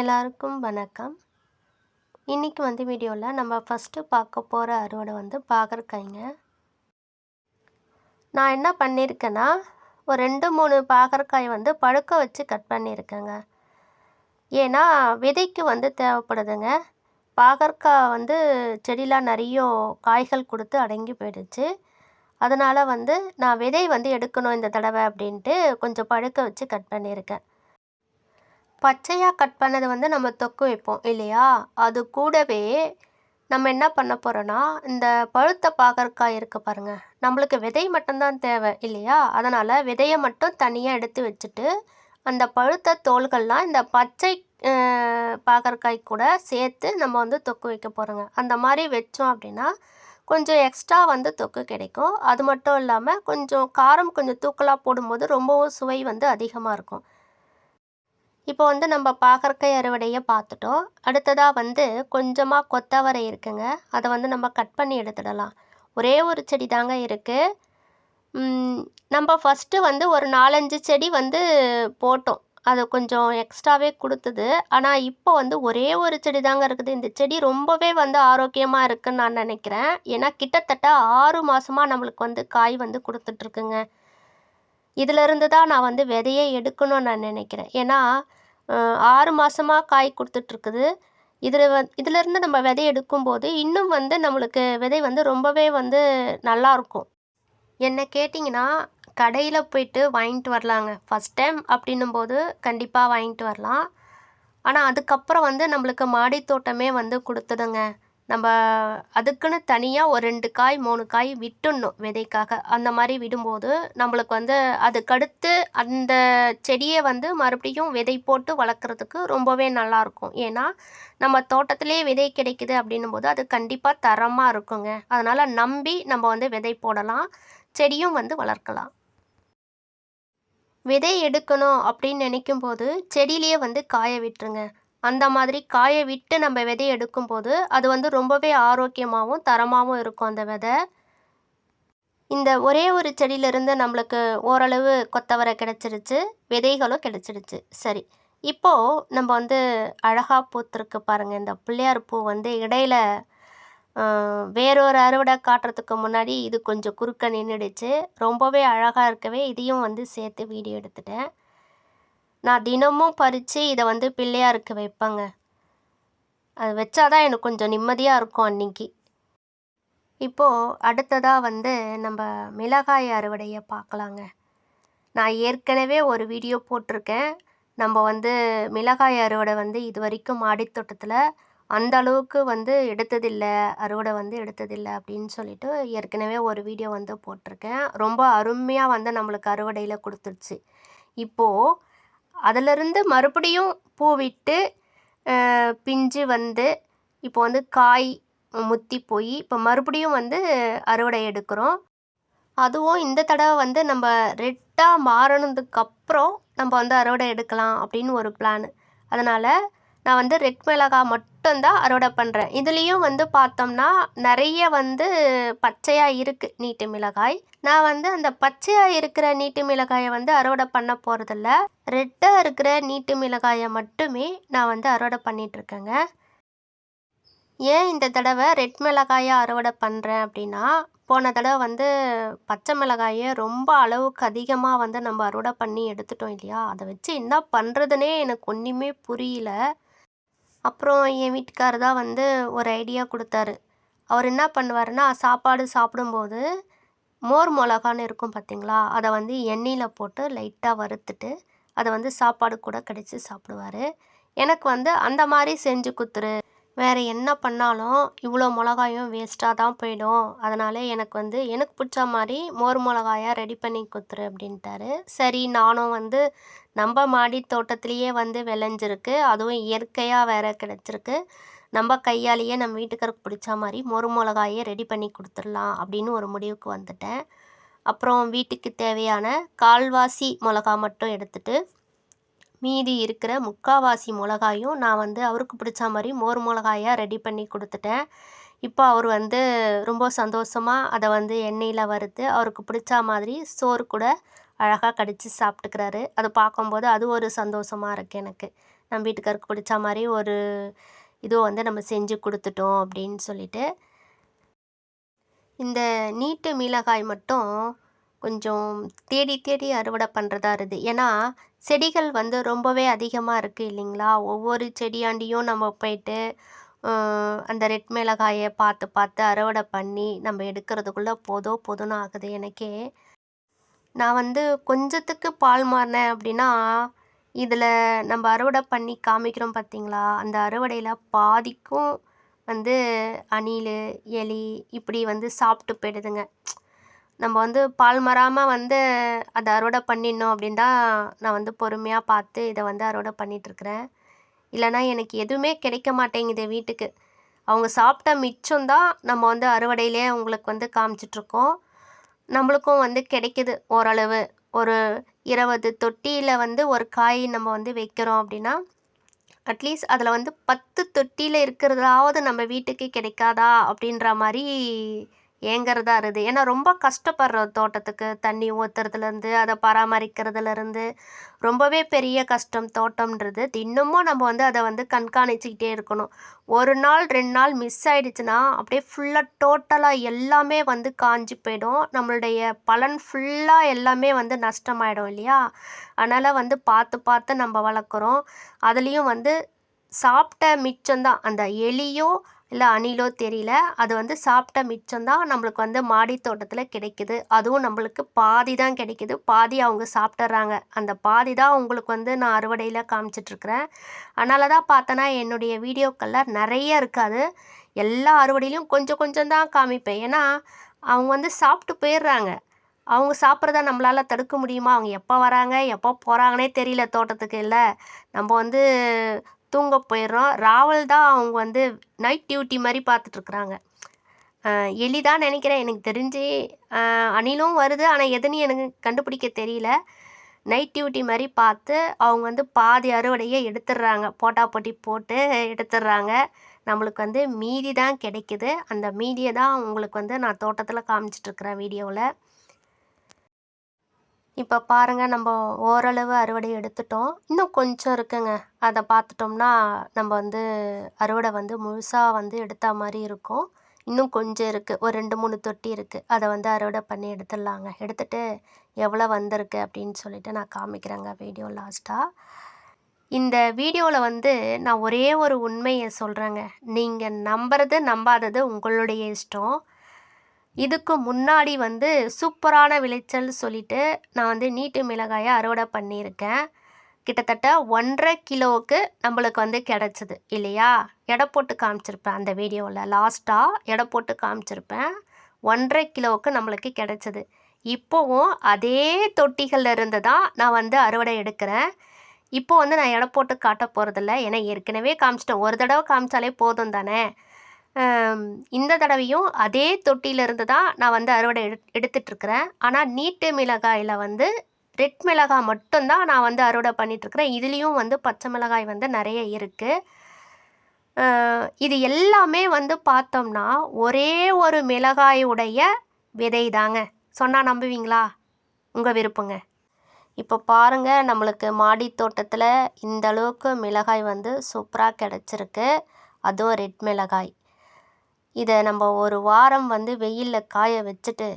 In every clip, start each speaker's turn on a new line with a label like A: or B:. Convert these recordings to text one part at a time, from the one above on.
A: எல்லாருக்கும் வணக்கம். இன்றைக்கி வந்து வீடியோவில் நம்ம ஃபஸ்ட்டு பார்க்க போகிற அறுவடை வந்து பாகற்காய்ங்க. நான் என்ன பண்ணியிருக்கேன்னா ஒரு ரெண்டு மூணு பாகற்காய் வந்து பழுக்க வச்சு கட் பண்ணியிருக்கேங்க ஏன்னா விதைக்கு வந்து தேவைப்படுதுங்க. பாகற்காய் வந்து செடியெலாம் நிறைய காய்கள் கொடுத்து அடங்கி போயிடுச்சு. அதனால் வந்து நான் விதை வந்து எடுக்கணும் இந்த தடவை அப்படின்ட்டு கொஞ்சம் பழுக்க வச்சு கட் பண்ணியிருக்கேன் பச்சையாக கட் பண்ணது வந்து நம்ம தொக்கு வைப்போம் இல்லையா? அது கூடவே நம்ம என்ன பண்ண போகிறோன்னா இந்த பழுத்த பாகற்காய் இருக்குது பாருங்கள் நம்மளுக்கு விதை மட்டும்தான் தேவை இல்லையா? அதனால் விதையை மட்டும் தனியாக எடுத்து வச்சுட்டு அந்த பழுத்த தோள்கள்லாம் இந்த பச்சை பாகற்காய் கூட சேர்த்து நம்ம வந்து தொக்கு வைக்க போகிறோங்க அந்த மாதிரி வச்சோம் அப்படின்னா கொஞ்சம் எக்ஸ்ட்ரா வந்து தொக்கு கிடைக்கும். அது மட்டும் இல்லாமல் கொஞ்சம் காரம் கொஞ்சம் தூக்கலாக போடும்போது ரொம்பவும் சுவை வந்து அதிகமாக இருக்கும். இப்போ வந்து நம்ம பாகற்காய் அறுவடையை பார்த்துட்டோம். அடுத்ததாக வந்து கொஞ்சமாக கொத்தவரை இருக்குங்க. அதை வந்து நம்ம கட் பண்ணி எடுத்துடலாம். ஒரே ஒரு செடி தாங்க இருக்குது நம்ம ஃபஸ்ட்டு வந்து ஒரு நாலஞ்சு செடி வந்து போட்டோம். அது கொஞ்சம் எக்ஸ்ட்ராவே கொடுத்தது. ஆனால் இப்போ வந்து ஒரே ஒரு செடி தாங்க இருக்குது. இந்த செடி ரொம்பவே வந்து ஆரோக்கியமாக இருக்குன்னு நான் நினைக்கிறேன். ஏன்னா கிட்டத்தட்ட ஆறு மாதமாக நம்மளுக்கு வந்து காய் வந்து கொடுத்துட்ருக்குங்க இதிலிருந்து தான் நான் வந்து விதையே எடுக்கணும்னு நான் நினைக்கிறேன். ஏன்னா ஆறு மாதமாக காய் கொடுத்துட்ருக்குது. இதில் வந் இதிலேருந்து நம்ம விதை எடுக்கும்போது இன்னும் வந்து நம்மளுக்கு விதை வந்து ரொம்பவே வந்து நல்லாயிருக்கும் என்ன கேட்டிங்கன்னா கடையில் போயிட்டு வாங்கிட்டு வரலாங்க. ஃபஸ்ட் டைம் அப்படின்னும்போது கண்டிப்பாக வாங்கிட்டு வரலாம். ஆனால் அதுக்கப்புறம் வந்து நம்மளுக்கு மாடி தோட்டமே வந்து கொடுத்துடுங்க நம்ம அதுக்குன்னு தனியாக ஒரு ரெண்டு காய் மூணு காய் விட்டுடணும் விதைக்காக. அந்த மாதிரி விடும்போது நம்மளுக்கு வந்து அதுக்கடுத்து அந்த செடியை வந்து மறுபடியும் விதை போட்டு வளர்க்குறதுக்கு ரொம்பவே நல்லாயிருக்கும் ஏன்னா நம்ம தோட்டத்திலே விதை கிடைக்குது அப்படின்னும் போது அது கண்டிப்பாக தரமாக இருக்குங்க. அதனால் நம்பி நம்ம வந்து விதை போடலாம் செடியும் வந்து வளர்க்கலாம். விதை எடுக்கணும் அப்படின்னு நினைக்கும் போது செடியிலேயே வந்து காய விட்டுருங்க. அந்த மாதிரி காயை விட்டு நம்ம விதை எடுக்கும்போது அது வந்து ரொம்பவே ஆரோக்கியமாகவும் தரமாகவும் இருக்கும் அந்த விதை. இந்த ஒரே ஒரு செடியிலிருந்து நம்மளுக்கு ஓரளவு கொத்தவரை கிடச்சிருச்சு விதைகளும் கிடச்சிருச்சு. சரி இப்போது நம்ம வந்து அழகாக பூத்துருக்கு பாருங்கள் இந்த பிள்ளையார் பூ வந்து இடையில வேறொரு அறுவடை காட்டுறதுக்கு முன்னாடி இது கொஞ்சம் குறுக்க நின்றுடுச்சு ரொம்பவே அழகாக இருக்கவே இதையும் வந்து சேர்த்து வீடியோ எடுத்துட்டேன். நான் தினமும் பறித்து இதை வந்து பிள்ளையாருக்கு வைப்பேங்க. அது வச்சாதான் எனக்கு கொஞ்சம் நிம்மதியாக இருக்கும் அன்றைக்கி இப்போது அடுத்ததாக வந்து நம்ம மிளகாய் அறுவடையை பார்க்கலாங்க நான் ஏற்கனவே ஒரு வீடியோ போட்டிருக்கேன். நம்ம வந்து மிளகாய் அறுவடை வந்து இது வரைக்கும் மாடித்தோட்டத்தில் அந்த அளவுக்கு வந்து எடுத்ததில்லை அறுவடை வந்து எடுத்ததில்லை அப்படின்னு சொல்லிட்டு ஏற்கனவே ஒரு வீடியோ வந்து போட்டிருக்கேன். ரொம்ப அருமையாக வந்து நம்மளுக்கு அறுவடையில் கொடுத்துருச்சு. இப்போது அதிலிருந்து மறுபடியும் பூ விட்டு பிஞ்சு வந்து இப்போ வந்து காய் முத்தி போய் இப்போ மறுபடியும் வந்து அறுவடை எடுக்கிறோம். அதுவும் இந்த தடவை வந்து நம்ம ரெட்டாக மாறினதுக்கப்புறம் நம்ம வந்து அறுவடை எடுக்கலாம் அப்படின்னு ஒரு பிளான் அதனால் நான் வந்து ரெட் மிளகாய் மட்டும்தான் அறுவடை பண்ணுறேன் இதுலேயும் வந்து பார்த்தோம்னா நிறைய வந்து பச்சையாக இருக்குது நீட்டு மிளகாய். நான் வந்து அந்த பச்சையாக இருக்கிற நீட்டு மிளகாயை வந்து அறுவடை பண்ண போகிறதில்ல ரெட்டாக இருக்கிற நீட்டு மிளகாயை மட்டுமே நான் வந்து அறுவடை பண்ணிகிட்ருக்கேங்க ஏன் இந்த தடவை ரெட் மிளகாயை அறுவடை பண்ணுறேன் அப்படின்னா போன தடவை வந்து பச்சை மிளகாயை ரொம்ப அளவுக்கு அதிகமாக வந்து நம்ம அறுவடை பண்ணி எடுத்துட்டோம் இல்லையா? அதை வச்சு என்ன பண்ணுறதுனே எனக்கு ஒன்றுமே புரியல. அப்புறம் என் வீட்டுக்காரர் தான் வந்து ஒரு ஐடியா கொடுத்தாரு. அவர் என்ன பண்ணுவாருன்னா சாப்பாடு சாப்பிடும்போது மோர் மிளகான்னு இருக்கும் பார்த்தீங்களா அதை வந்து எண்ணெயில் போட்டு லைட்டாக வறுத்துட்டு அதை வந்து சாப்பாடு கூட கடித்து சாப்பிடுவாரு. எனக்கு வந்து அந்த மாதிரி செஞ்சு கொடுத்துரு வேறு என்ன பண்ணாலும் இவ்வளோ மிளகாயும் வேஸ்ட்டாக தான் போயிடும். அதனால் எனக்கு வந்து எனக்கு பிடிச்ச மாதிரி மோர் மிளகாயாக ரெடி பண்ணி கொடுத்துரு அப்படின்ட்டாரு. சரி நானும் வந்து நம்ம மாடி தோட்டத்துலேயே வந்து விளைஞ்சிருக்கு. அதுவும் இயற்கையாக வேறு கிடச்சிருக்கு. நம்ம கையாலேயே நம்ம வீட்டுக்காருக்கு பிடிச்ச மாதிரி மொறு மிளகாயே ரெடி பண்ணி கொடுத்துடலாம் அப்படின்னு ஒரு முடிவுக்கு வந்துட்டேன். அப்புறம் வீட்டுக்கு தேவையான கால்வாசி மிளகா மட்டும் எடுத்துகிட்டு மீதி இருக்கிற முக்கால்வாசி மிளகாயும் நான் வந்து அவருக்கு பிடிச்ச மாதிரி மோர் மிளகாயாக ரெடி பண்ணி கொடுத்துட்டேன். இப்போ அவர் வந்து ரொம்ப சந்தோஷமாக அதை வந்து எண்ணெயில் வறுத்து அவருக்கு பிடிச்ச மாதிரி சோறு கூட அழகாக கடித்து சாப்பிட்டுக்கிறாரு. அதை பார்க்கும்போது அது ஒரு சந்தோஷமாக இருக்குது எனக்கு. நம்ம வீட்டுக்காருக்கு பிடிச்ச மாதிரி ஒரு இதுவும் வந்து நம்ம செஞ்சு கொடுத்துட்டோம் அப்படின்னு சொல்லிட்டு. இந்த நீட்டு மிளகாய் மட்டும் கொஞ்சம் தேடி தேடி அறுவடை பண்ணுறதா இருக்குது ஏன்னா செடிகள் வந்து ரொம்பவே அதிகமாக இருக்குது இல்லைங்களா? ஒவ்வொரு செடியாண்டியும் நம்ம போயிட்டு அந்த ரெட் மிளகாயை பார்த்து பார்த்து அறுவடை பண்ணி நம்ம எடுக்கிறதுக்குள்ளே போதும் போதும்னு ஆகுது எனக்கே. நான் வந்து கொஞ்சத்துக்கு பால் மாறினேன் அப்படின்னா இதில் நம்ம அறுவடை பண்ணி காமிக்கிறோம் பார்த்தீங்களா? அந்த அறுவடையில் பாதிக்கும் வந்து அணில் எலி இப்படி வந்து சாப்பிட்டு போயிடுதுங்க. நம்ம வந்து பால் மராமல் வந்து அதை அறுவடை பண்ணிடணும் அப்படின்னு தான் நான் வந்து பொறுமையாக பார்த்து இதை வந்து அறுவடை பண்ணிகிட்ருக்குறேன் இல்லைனா எனக்கு எதுவுமே கிடைக்க மாட்டேங்குது வீட்டுக்கு. அவங்க சாப்பிட்ட மிச்சம் தான் நம்ம வந்து அறுவடையிலே அவங்களுக்கு வந்து காமிச்சிட்ருக்கோம் நம்மளுக்கும் வந்து கிடைக்கிது ஓரளவு. ஒரு இருபது தொட்டியில் வந்து ஒரு காய் நம்ம வந்து வைக்கிறோம் அப்படின்னா அட்லீஸ்ட் அதில் வந்து பத்து தொட்டியில் இருக்கிறதாவது நம்ம வீட்டுக்கு கிடைக்காதா அப்படின்ற மாதிரி ஏங்கிறதா இருக்குது. ஏன்னா ரொம்ப கஷ்டப்படுறோம் தோட்டத்துக்கு. தண்ணி ஊற்றுறதுலேருந்து அதை பராமரிக்கிறதுலேருந்து. ரொம்பவே பெரிய கஷ்டம் தோட்டம்ன்றது. இன்னமும் நம்ம வந்து அதை வந்து கண்காணிச்சிக்கிட்டே இருக்கணும். ஒரு நாள் ரெண்டு நாள் மிஸ் ஆகிடுச்சுன்னா அப்படியே ஃபுல்லாக டோட்டலாக எல்லாமே வந்து காஞ்சி போயிடும். நம்மளுடைய பலன் ஃபுல்லாக எல்லாமே வந்து நஷ்டமாயிடும் இல்லையா? அதனால் வந்து பார்த்து பார்த்து நம்ம வளர்க்குறோம். அதுலேயும் வந்து சாப்பிட்ட மிச்சம்தான். அந்த எலியோ இல்லை அணிலோ தெரியல. அது வந்து சாப்பிட்ட மிச்சம்தான் நம்மளுக்கு வந்து மாடி தோட்டத்தில் கிடைக்குது. அதுவும் நம்மளுக்கு பாதி தான் கிடைக்குது. பாதி அவங்க சாப்பிட்றாங்க அந்த பாதி தான் உங்களுக்கு வந்து நான் அறுவடையில் காமிச்சிட்ருக்குறேன் அதனால தான் பார்த்தோன்னா என்னுடைய வீடியோக்களில் நிறைய இருக்காது. எல்லா அறுவடையிலையும் கொஞ்சம் கொஞ்சம் தான் காமிப்பேன். ஏன்னா அவங்க வந்து சாப்பிட்டு போயிடுறாங்க. அவங்க சாப்பிட்றத நம்மளால் தடுக்க முடியுமா? அவங்க எப்போ வராங்க? எப்போ போகிறாங்கனே தெரியல தோட்டத்துக்கு இல்லை. நம்ம வந்து தூங்க போயிடுறோம். ராவல் தான் அவங்க வந்து நைட் டியூட்டி மாதிரி பார்த்துட்ருக்குறாங்க. எலி தான் நினைக்கிறேன் எனக்கு தெரிஞ்சு அணிலும் வருது. ஆனால் எதுன்னு எனக்கு கண்டுபிடிக்க தெரியல. நைட் டியூட்டி மாதிரி பார்த்து அவங்க வந்து பாதி அறுவடையை எடுத்துடுறாங்க. போட்டா போட்டி போட்டு எடுத்துடுறாங்க. நம்மளுக்கு வந்து மீதி தான் கிடைக்குது. அந்த மீதியை தான் உங்களுக்கு வந்து நான் தோட்டத்தில் காமிச்சிட்ருக்குறேன் வீடியோவில். இப்போ பாருங்கள் நம்ம ஓரளவு அறுவடை எடுத்துட்டோம். இன்னும் கொஞ்சம் இருக்குங்க. அதை பார்த்துட்டோம்னா நம்ம வந்து அறுவடை வந்து முழுசாக வந்து எடுத்த மாதிரி இருக்கும். இன்னும் கொஞ்சம் இருக்குது ஒரு ரெண்டு மூணு தொட்டி இருக்குது அதை வந்து அறுவடை பண்ணி எடுத்துடலாங்க. எடுத்துகிட்டு எவ்வளோ வந்திருக்கு அப்படின்னு சொல்லிட்டு நான் காமிக்கிறேங்க வீடியோ லாஸ்ட்டாக இந்த வீடியோவில் வந்து நான் ஒரே ஒரு உண்மையை சொல்கிறேங்க நீங்கள் நம்புறது நம்பாதது உங்களுடைய இஷ்டம். இதுக்கு முன்னாடி வந்து சூப்பரான விளைச்சல் சொல்லிட்டு நான் வந்து நீட்டு மிளகாயை அறுவடை பண்ணியிருக்கேன். கிட்டத்தட்ட ஒன்றரை கிலோவுக்கு நம்மளுக்கு வந்து கிடச்சிது இல்லையா? எடை போட்டு காமிச்சிருப்பேன் அந்த வீடியோவில் லாஸ்ட்டாக எடை போட்டு காமிச்சிருப்பேன். ஒன்றரை கிலோவுக்கு நம்மளுக்கு கிடச்சிது. இப்போவும் அதே தொட்டிகளில் இருந்து தான் நான் வந்து அறுவடை எடுக்கிறேன். இப்போ வந்து நான் எடை போட்டு காட்ட போகிறதில்ல ஏன்னா ஏற்கனவே காமிச்சிட்டேன். ஒரு தடவை காமிச்சாலே போதும் தானே? இந்த தடவையும் அதே தொட்டியிலிருந்து தான் நான் வந்து அறுவடை எடு எடுத்துட்ருக்கிறேன். ஆனால் நீட்டு மிளகாயில் வந்து ரெட் மிளகாய் மட்டும்தான் நான் வந்து அறுவடை பண்ணிகிட்ருக்கிறேன் இதுலேயும் வந்து பச்சை மிளகாய் வந்து நிறைய இருக்குது இது எல்லாமே வந்து பார்த்தோம்னா ஒரே ஒரு மிளகாயுடைய விதை தாங்க. சொன்னால் நம்புவீங்களா? உங்கள் விருப்பங்க. இப்போ பாருங்கள் நம்மளுக்கு மாடி தோட்டத்தில் இந்த அளவுக்கு மிளகாய் வந்து சூப்பராக கிடச்சிருக்கு. அதுவும் ரெட் மிளகாய். இதை நம்ம ஒரு வாரம் வந்து வெயிலில் காய வச்சுட்டு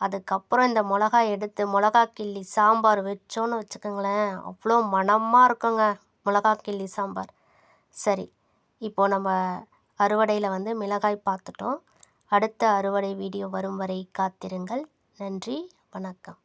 A: அதுக்கப்புறம் இந்த மிளகா எடுத்து மிளகா கிள்ளி சாம்பார் வச்சோன்னு வச்சுக்கோங்களேன் அவ்வளோ மணமாக இருக்குங்க மிளகா கிள்ளி சாம்பார். சரி இப்போது நம்ம அறுவடையில் வந்து மிளகாய் பார்த்துட்டோம். அடுத்த அறுவடை வீடியோ வரும் வரை காத்திருங்கள். நன்றி வணக்கம்.